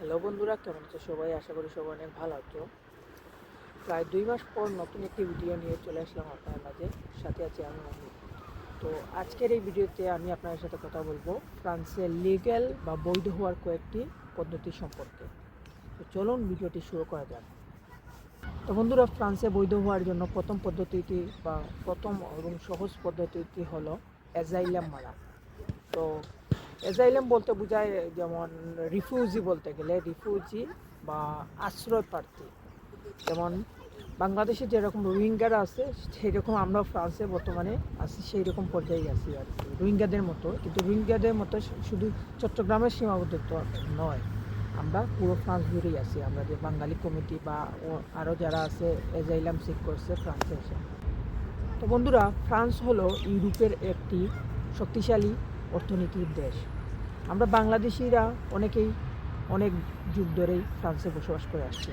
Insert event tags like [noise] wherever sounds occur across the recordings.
Hello বন্ধুরা, কেমন আছো সবাই? আশা করি সবাই অনেক ভালো আছো। প্রায় দুই মাস পর নতুন একটি ভিডিও নিয়ে চলে আসলাম আপনার মাঝে। সাথে আছি আমি অমিত তো আজকের এই ভিডিওতে আমি আপনাদের সাথে কথা বলব ফ্রান্সের লিগ্যাল বা বৈধ হওয়ার কয়েকটি পদ্ধতি সম্পর্কে। তো চলুন ভিডিওটি শুরু করা যাক। তো বন্ধুরা, ফ্রান্সে বৈধ হওয়ার জন্য প্রথম পদ্ধতিটি বা প্রথম এবং সহজ পদ্ধতিটি হলো অ্যাজাইলাম মারা তো অ্যাজাইলাম বলতে বোঝায়, যেমন রিফিউজি বলতে গেলে, রিফিউজি বা আশ্রয় প্রার্থী। যেমন বাংলাদেশে যেরকম রোহিঙ্গারা আছে সেই রকম আমরা ফ্রান্সে বর্তমানে আছি সেই রকম পর্যায়ে আছি আর কি, রোহিঙ্গাদের মতো। কিন্তু রোহিঙ্গাদের মতো শুধু চট্টগ্রামের সীমাবদ্ধতা নয়, আমরা পুরো ফ্রান্স জুড়েই আছি। আমরা যে বাঙালি কমিটি বা আরও যারা আছে, এজাইলাম সিক করছে ফ্রান্সে এসে। তো বন্ধুরা, ফ্রান্স হলো ইউরোপের একটি শক্তিশালী অর্থনীতির দেশ। আমরা বাংলাদেশিরা অনেকেই অনেক যুগ ধরেই ফ্রান্সে বসবাস করে আসছে।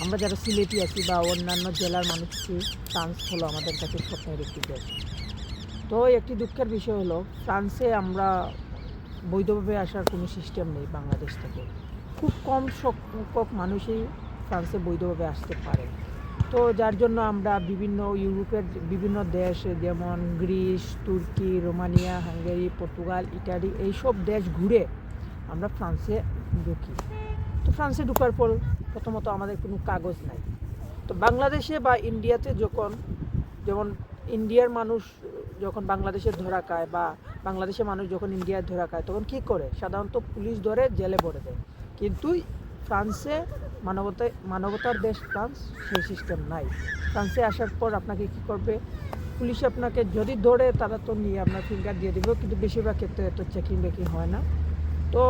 আমরা যারা সিলেটি আছি বা অন্যান্য জেলার মানুষকে ফ্রান্স হলো আমাদের কাছে স্বপ্নের একটি দেশ। তো একটি দুঃখের বিষয় হলো, ফ্রান্সে আমরা বৈধভাবে আসার কোনো সিস্টেম নেই বাংলাদেশ থেকে। খুব কম সংখ্যক মানুষই ফ্রান্সে বৈধভাবে আসতে পারে। তো যার জন্য আমরা বিভিন্ন ইউরোপের বিভিন্ন দেশ, যেমন গ্রিস, তুর্কি, রোমানিয়া, হাঙ্গেরি, পর্তুগাল, ইটালি, এইসব দেশ ঘুরে আমরা ফ্রান্সে ঢুকি। তো ফ্রান্সে ঢুকার পর প্রথমত আমাদের কোনো কাগজ নাই। তো বাংলাদেশে বা ইন্ডিয়াতে যখন, যেমন ইন্ডিয়ার মানুষ যখন বাংলাদেশে ধরা খায় বা বাংলাদেশের মানুষ যখন ইন্ডিয়ায় ধরা খায়, তখন কী করে? সাধারণত পুলিশ ধরে, জেলে ভরে দেয়। কিন্তু ফ্রান্সে মানবতা, মানবতার দেশ ফ্রান্স, সেই সিস্টেম নাই। ফ্রান্সে আসার পর আপনাকে কি করবে? পুলিশ আপনাকে যদি ধরে, তারা তো নিয়ে আপনার ফিঙ্গার দিয়ে দেবে। কিন্তু বেশিরভাগ ক্ষেত্রে এত চেকিং বেকিং হয় না। তো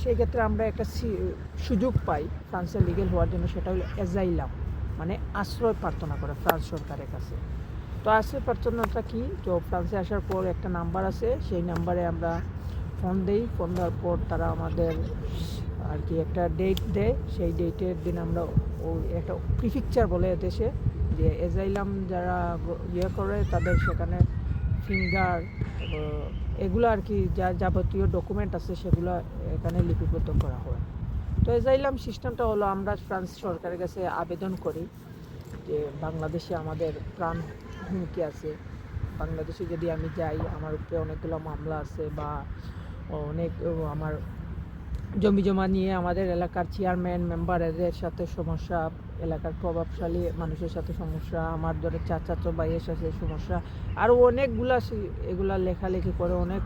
সেই ক্ষেত্রে আমরা একটা সুযোগ পাই ফ্রান্সে লিগেল হওয়ার জন্য, সেটা হলো এজাইলাম মানে আশ্রয় প্রার্থনা করা ফ্রান্স সরকারের কাছে। তো আশ্রয় প্রার্থনাটা কি? তো ফ্রান্সে আসার পর একটা নাম্বার আছে। সেই নাম্বারে আমরা ফোন দেই। ফোন দেওয়ার পর তারা আমাদের আর কি একটা ডেট দেয়, সেই ডেটের দিন আমরা ওই একটা প্রিফিকচার বলে দেশে যে এজাইলাম যারা ইয়ে করে তাদের সেখানে ফিঙ্গার এগুলো আর কি যা যাবতীয় ডকুমেন্ট আছে সেগুলো এখানে লিপিবদ্ধ করা হয়। তো এজাইলাম সিস্টেমটা হলো আমরা ফ্রান্স সরকারের কাছে আবেদন করি যে বাংলাদেশে আমাদের প্রাণ হুমকি আছে। বাংলাদেশে যদি আমি যাই, আমার উপরে অনেকগুলো মামলা আছে বা অনেক আমার জমি জমা নিয়ে আমাদের এলাকার চেয়ারম্যান মেম্বার এদের সাথে সমস্যা, এলাকার প্রভাবশালী মানুষের সাথে সমস্যা, আমার ধরে চাচাতো ভাইয়ের সাথে সমস্যা আরও অনেকগুলা এগুলা লেখালেখি করে অনেক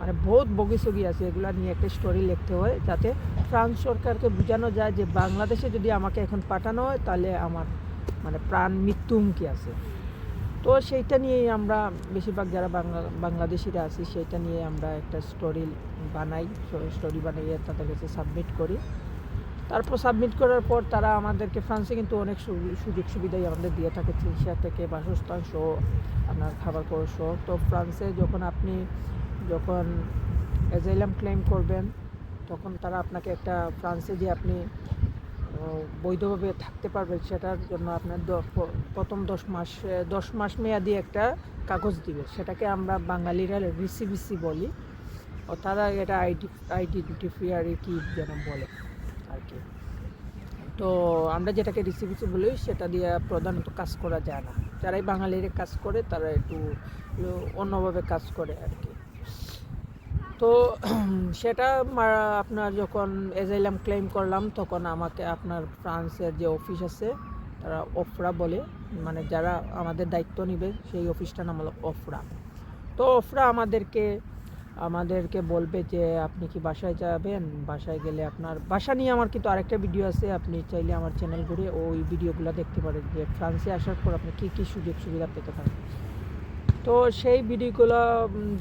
মানে বহুত বগি বগিসগি আছে, এগুলা নিয়ে একটা স্টোরি লিখতে হয় যাতে ফ্রান্স সরকারকে বোঝানো যায় যে বাংলাদেশে যদি আমাকে এখন পাঠানো হয়, তাহলে আমার মানে প্রাণ মৃত্যু হুমকি আছে। তো সেইটা নিয়েই আমরা বেশিরভাগ যারা বাংলা, বাংলাদেশিরা আছি, সেইটা নিয়ে আমরা একটা স্টোরি বানাই স্টোরি বানাইয়ে তাদের কাছে সাবমিট করি। তারপর সাবমিট করার পর তারা আমাদেরকে ফ্রান্সে কিন্তু অনেক সুযোগ সুবিধাই আমাদের দিয়ে থাকে চিকিৎসা থেকে বাসস্থান সহ, আপনার খাবার খরচ সহ। তো ফ্রান্সে যখন আপনি যখন এজাইলাম ক্লেম করবেন, তখন তারা আপনাকে একটা ফ্রান্সে যে আপনি বৈধভাবে থাকতে পারবেন সেটার জন্য আপনার প্রথম দশ মাস দশ মাস মেয়াদি একটা কাগজ দিবে। সেটাকে আমরা বাঙালিরা রিসিবিসি বলি। ও, তারা এটা আইডি আইডেন্টিফিয়ারি কি যেন বলে আর কি। তো আমরা যেটাকে রিসিবিসি বলি সেটা দিয়ে প্রধানত কাজ করা যায় না। যারাই বাঙালিরা কাজ করে তারা একটু অন্যভাবে কাজ করে আর কি। তো সেটা আপনার যখন এজাইলাম ক্লেম করলাম, তখন আমাকে আপনার ফ্রান্সের যে অফিস আছে, তারা অফরা বলে মানে যারা আমাদের দায়িত্ব নেবে, সেই অফিসটার নাম হলো অফরা তো অফরা আমাদেরকে আমাদেরকে বলবে যে, আপনি কি বাসায় যাবেন? বাসায় গেলে আপনার, বাসা নিয়ে আমার কিন্তু আরেকটা ভিডিও আছে, আপনি চাইলে আমার চ্যানেল ঘুরে ওই ভিডিওগুলো দেখতে পারেন, যে ফ্রান্সে আসার পর আপনি কী কী সুযোগ সুবিধা পেতে পারেন। তো সেই ভিডিওগুলো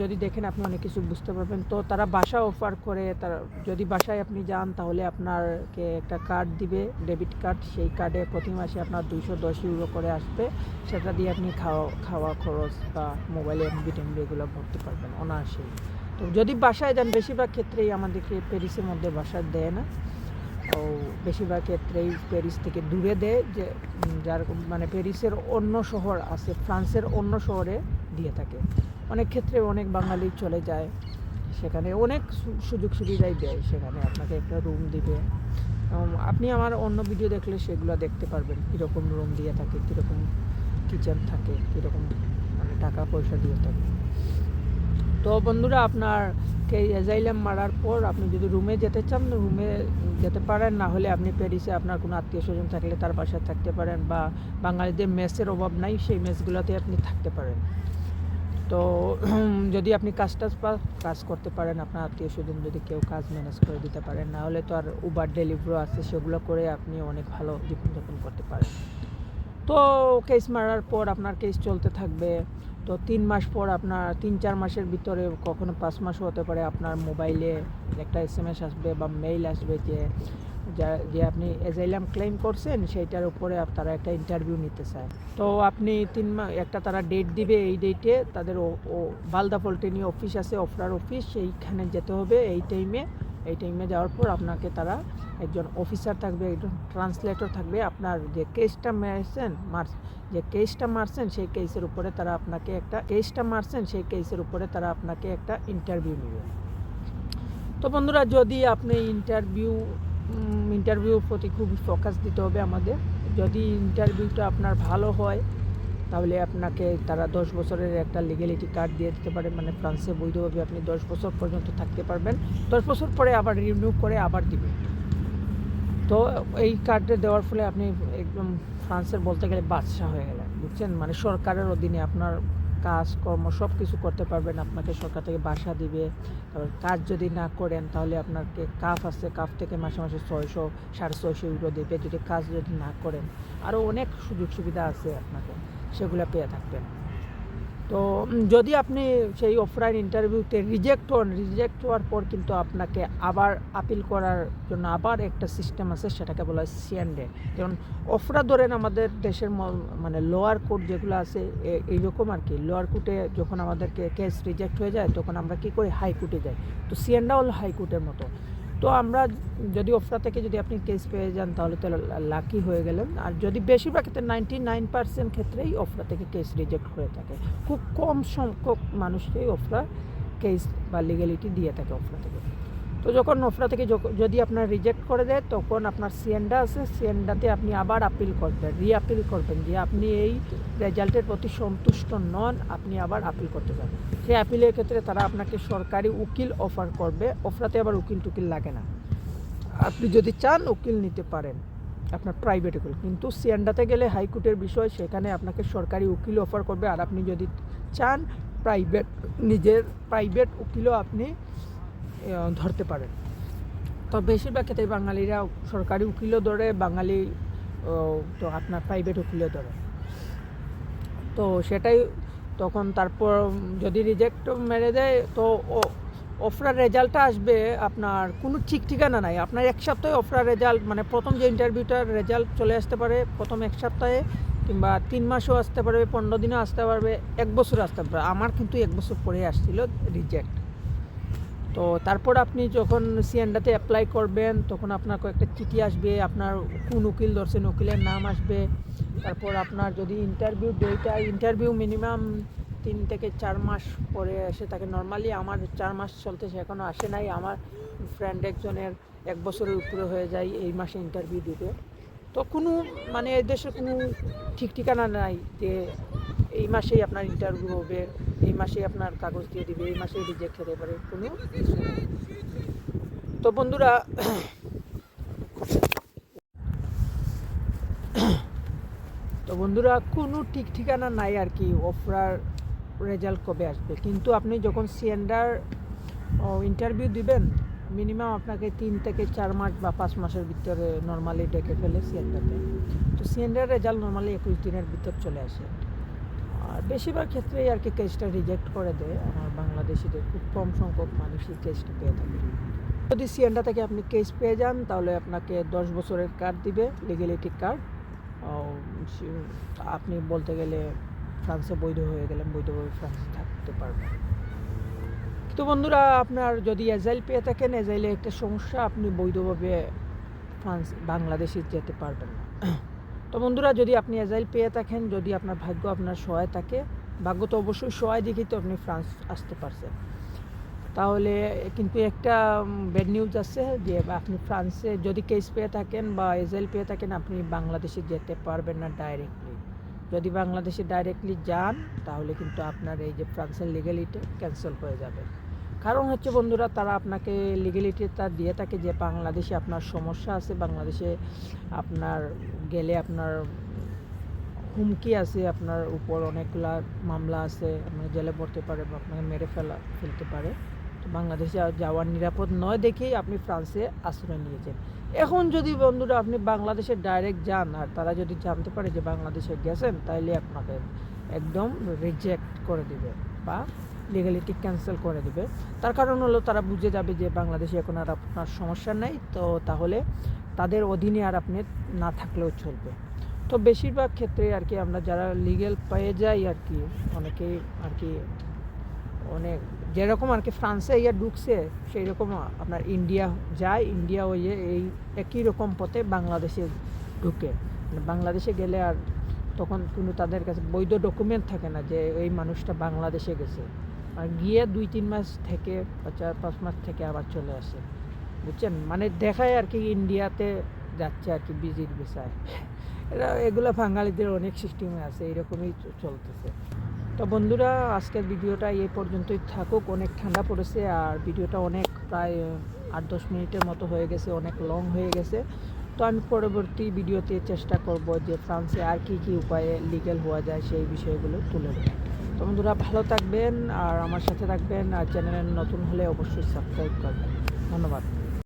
যদি দেখেন আপনি অনেক কিছু বুঝতে পারবেন। তো তারা বাসা অফার করে, তারা যদি বাসায় আপনি যান, তাহলে আপনারকে একটা কার্ড দিবে ডেবিট কার্ড সেই কার্ডে প্রতি মাসে আপনার দুইশো দশ ইউরো করে আসবে। সেটা দিয়ে আপনি খাওয়া খাওয়া খরচ বা মোবাইলে এমবি টেমবি এগুলো ভরতে পারবেন অনায়াসেই তো যদি বাসায় যান, বেশিরভাগ ক্ষেত্রেই আমাদেরকে প্যারিসের মধ্যে বাসা দেয় না। ও বেশিরভাগ ক্ষেত্রেই প্যারিস থেকে দূরে দেয়। যে যার মানে প্যারিসের অন্য শহর আছে, ফ্রান্সের অন্য শহরে দিয়ে থাকে। অনেক ক্ষেত্রে অনেক বাঙালি চলে যায় সেখানে, অনেক সুযোগ সুবিধাই দেয় সেখানে। আপনাকে একটা রুম দিবে। আপনি আমার অন্য ভিডিও দেখলে সেগুলো দেখতে পারবেন, কীরকম রুম দিয়ে থাকে, কীরকম কিচেন থাকে, কীরকম মানে টাকা পয়সা দিয়ে থাকে। তো বন্ধুরা আপনার কে এজাইলাম মারার পর আপনি যদি রুমে যেতে চান রুমে যেতে পারেন। না হলে আপনি প্যারিসে আপনার কোনো আত্মীয় স্বজন থাকলে তার বাসায় থাকতে পারেন বা বাঙালিদের মেসের অভাব নাই, সেই মেসগুলোতে আপনি থাকতে পারেন। তো, [clears throat] যদি আপনি কাজ টাজ কাজ করতে পারেন, আপনার আত্মীয় স্বজন যদি কেউ কাজ ম্যানেজ করে দিতে পারেন না হলে তো আর উবার ডেলিভারি আছে, সেগুলো করে আপনি অনেক ভালো জীবনযাপন করতে পারেন। তো কেস মারার পর আপনার কেস চলতে থাকবে, তো তিন মাস পর আপনার, তিন, চার মাসের ভিতরে কখনো পাঁচ মাসও হতে পারে, আপনার মোবাইলে একটা এস এম এস আসবে বা মেইল আসবে যে যা- যে আপনি এজাইলাম ক্লেম করছেন, সেইটার উপরে তারা একটা ইন্টারভিউ নিতে চায়। তো আপনি তিন মাস একটা তারা ডেট দিবে এই ডেটে তাদের ও- বালদা পল্টিনি অফিস আছে অফরার অফিস সেইখানে যেতে হবে এই টাইমে এই টাইমে যাওয়ার পর আপনাকে তারা একজন অফিসার থাকবে, একজন ট্রান্সলেটর থাকবে। আপনার যে কেসটা মারছেন, মার, যে কেসটা মারছেন, সেই কেসের উপরে তারা আপনাকে একটা কেসটা মারছেন, সেই কেসের উপরে তারা আপনাকে একটা ইন্টারভিউ নেবে। তো বন্ধুরা, যদি আপনি ইন্টারভিউ ইন্টারভিউর প্রতি খুবই ফোকাস দিতে হবে আমাদের। যদি ইন্টারভিউটা আপনার ভালো হয়, তাহলে আপনাকে তারা দশ বছরের একটা লিগ্যালিটি কার্ড দিয়ে দিতে পারে। মানে ফ্রান্সে বৈধভাবে আপনি দশ বছর পর্যন্ত থাকতে পারবেন। দশ বছর পরে আবার রিনিউ করে আবার দিবে তো এই কার্ডটা দেওয়ার ফলে আপনি একদম ফ্রান্সের বলতে গেলে বাদশাহ হয়ে গেলেন, বুঝছেন? মানে সরকারের অধীনে আপনার কাজ কর্ম সব কিছু করতে পারবেন, আপনাকে সরকার থেকে বাসা দিবে। তারপর কাজ যদি না করেন তাহলে আপনাকে কাফ আছে, কাফ থেকে মাসে মাসে ছয়শো, সাড়ে ছয়শো ইউরো দেবে। যদি কাজ যদি না করেন আরও অনেক সুযোগ সুবিধা আছে আপনাকে, সেগুলো পেয়ে থাকবেন। তো যদি আপনি সেই অফলাইন ইন্টারভিউতে রিজেক্ট হন রিজেক্ট হওয়ার পর কিন্তু আপনাকে আবার আপিল করার জন্য আবার একটা সিস্টেম আছে, সেটাকে বলা হয় সিএনডে যেমন অফরা ধরেন আমাদের দেশের মানে লোয়ার কোর্ট যেগুলো আছে এইরকম আর কি। লোয়ার কোর্টে যখন আমাদেরকে কেস রিজেক্ট হয়ে যায়, তখন আমরা কী করি? হাইকোর্টে যাই। তো সিএনডা হলো হাইকোর্টের মতো। তো আমরা যদি ওফরা থেকে যদি আপনি কেস পেয়ে যান, তাহলে তো লাকি হয়ে গেলেন। আর যদি বেশিরভাগ ক্ষেত্রে নাইনটি নাইন পার্সেন্ট ক্ষেত্রেই ওফরা থেকে কেস রিজেক্ট হয়ে থাকে। খুব কম সংখ্যক মানুষকেই ওফরা কেস বা লিগ্যালিটি দিয়ে থাকে ওফরা থেকে। তো যখন অফরা থেকে যদি আপনার রিজেক্ট করে দেয়, তখন আপনার সিএনডা আছে। সিএনডাতে আপনি আবার আপিল করবেন রি আপিল করবেন যে আপনি এই রেজাল্টের প্রতি সন্তুষ্ট নন, আপনি আবার আপিল করতে যান সেই আপিলের ক্ষেত্রে তারা আপনাকে সরকারি উকিল অফার করবে। অফরাতে আবার উকিল টুকিল লাগে না। আপনি যদি চান, উকিল নিতে পারেন, আপনার প্রাইভেট উকিল। কিন্তু সিএনডাতে গেলে হাইকোর্টের বিষয়, সেখানে আপনাকে সরকারি উকিল অফার করবে। আর আপনি যদি চান প্রাইভেট নিজের প্রাইভেট উকিলও আপনি ধরতে পারেন। তো বেশিরভাগ ক্ষেত্রে বাঙালিরা সরকারি উকিলও ধরে, বাঙালি তো আপনার প্রাইভেট উকিলও ধরে। তো সেটাই তখন তারপর যদি রিজেক্ট মেরে দেয়, তো অফরার রেজাল্টটা আসবে আপনার কোনো ঠিক ঠিকানা নাই। আপনার এক সপ্তাহে অফরার রেজাল্ট মানে প্রথম যে ইন্টারভিউটার রেজাল্ট চলে আসতে পারে প্রথম এক সপ্তাহে, কিংবা তিন মাসও আসতে পারবে, পনেরো দিনও আসতে পারবে, এক বছর আসতে পারবে। আমার কিন্তু এক বছর পরে আসছিল রিজেক্ট তো তারপর আপনি যখন সিএনডাতে অ্যাপ্লাই করবেন, তখন আপনার কয়েকটা চিঠি আসবে, আপনার কোন উকিল ধরছেন, উকিলের নাম আসবে, তারপর আপনার যদি ইন্টারভিউ ডেটা ইন্টারভিউ মিনিমাম তিন থেকে চার মাস পরে এসে থাকে। নর্মালি আমার চার মাস চলতেছে এখনও আসে নাই। আমার ফ্রেন্ড একজনের এক বছরের উপরে হয়ে যায় এই মাসে ইন্টারভিউ দিতে। তো কোনো মানে এই দেশে কোনো ঠিক ঠিকানা নাই যে এই মাসেই আপনার ইন্টারভিউ হবে, এই মাসেই আপনার কাগজ দিয়ে দিবে, এই মাসেই রিজেক্ট হতে পারে, কোনো। তো বন্ধুরা তো বন্ধুরা, কোনো ঠিক ঠিকানা নাই আর কি অফার রেজাল্ট কবে আসবে। কিন্তু আপনি যখন সিএন্ডার ইন্টারভিউ দিবেন মিনিমাম আপনাকে তিন থেকে চার মাস বা পাঁচ মাসের ভিতরে নর্মালি ডেকে ফেলে সিএন্ডারতে তো সিএন্ডার রেজাল্ট নর্মালি একুশ দিনের ভিতর চলে আসে। আর বেশিরভাগ ক্ষেত্রেই আর কি কেসটা রিজেক্ট করে দেয়। আমার বাংলাদেশিদের খুব কম সংখ্যক মানুষই কেসটা পেয়ে থাকে। যদি সিএনডা থেকে আপনি কেস পেয়ে যান, তাহলে আপনাকে দশ বছরের কার্ড দিবে লিগেলিটি কার্ড আপনি বলতে গেলে ফ্রান্সে বৈধ হয়ে গেলেন, বৈধভাবে ফ্রান্সে থাকতে পারবেন। তো বন্ধুরা, আপনার যদি এজাইল পেয়ে থাকেন এজাইলে একটা সমস্যা, আপনি বৈধভাবে ফ্রান্স, বাংলাদেশে যেতে পারবেন না। তো বন্ধুরা, যদি আপনি এজাইল পেয়ে থাকেন, যদি আপনার ভাগ্য আপনার সহায় থাকে, ভাগ্য তো অবশ্যই সহায় দেখেই তো আপনি ফ্রান্স আসতে পারছেন। তাহলে কিন্তু একটা ব্যাড নিউজ আছে যে, আপনি ফ্রান্সে যদি কেস পেয়ে থাকেন বা এজেল পেয়ে থাকেন, আপনি বাংলাদেশে যেতে পারবেন না ডাইরেক্টলি যদি বাংলাদেশে ডাইরেক্টলি যান, তাহলে কিন্তু আপনার এই যে ফ্রান্সের লিগ্যালিটি ক্যান্সেল হয়ে যাবে। কারণ হচ্ছে বন্ধুরা, তারা আপনাকে লিগ্যালিটি তার দিয়ে থাকে যে বাংলাদেশে আপনার সমস্যা আছে, বাংলাদেশে আপনার গেলে আপনার হুমকি আছে, আপনার উপর অনেকগুলা মামলা আছে আপনার জেলে পড়তে পারে বা আপনাকে মেরে ফেলা, ফেলতে পারে। তো বাংলাদেশে যাওয়ার নিরাপদ নয় দেখেই আপনি ফ্রান্সে আশ্রয় নিয়েছেন। এখন যদি বন্ধুরা আপনি বাংলাদেশে ডাইরেক্ট যান, আর তারা যদি জানতে পারে যে বাংলাদেশে গেছেন, তাইলে আপনাকে একদম রিজেক্ট করে দিবে বা লিগালিটি ক্যান্সেল করে দেবে। তার কারণ হলো তারা বুঝে যাবে যে বাংলাদেশে এখন আর আপনার সমস্যা নেই, তো তাহলে তাদের অধীনে আর আপনি না থাকলেও চলবে। তো বেশিরভাগ ক্ষেত্রে আর কি আমরা যারা লিগেল পেয়ে যাই আর কি, অনেকেই আর কি অনেক, যেরকম আর কি ফ্রান্সে ইয়ে ঢুকছে সেই রকম আপনার ইন্ডিয়া যায়, ইন্ডিয়া হয়ে এই একই রকম পথে বাংলাদেশে ঢুকে। মানে বাংলাদেশে গেলে আর তখন কিন্তু তাদের কাছে বৈধ ডকুমেন্ট থাকে না যে এই মানুষটা বাংলাদেশে গেছে। গিয়ে দুই, তিন মাস থেকে বা চার, পাঁচ মাস থেকে আবার চলে আসে। বুঝছেন? মানে দেখায় আর কি ইন্ডিয়াতে যাচ্ছে আর কি বিজির বিষয়। এরা, এগুলো বাঙালিদের অনেক সিস্টেমে আছে এরকমই চলতেছে। তো বন্ধুরা, আজকের ভিডিওটা এই পর্যন্তই থাকুক। অনেক ঠান্ডা পড়েছে আর ভিডিওটা অনেক প্রায় আট, দশ মিনিটের মতো হয়ে গেছে, অনেক লং হয়ে গেছে। তো আমি পরবর্তী ভিডিওতে চেষ্টা করব যে ফ্রান্সে আর কি কি উপায়ে লিগেল হওয়া যায় সেই বিষয়গুলো তুলে ধরা তো বন্ধুরা, ভালো থাকবেন আর আমার সাথে থাকবেন আর চ্যানেলের নতুন হলে অবশ্যই সাবস্ক্রাইব করবেন। ধন্যবাদ।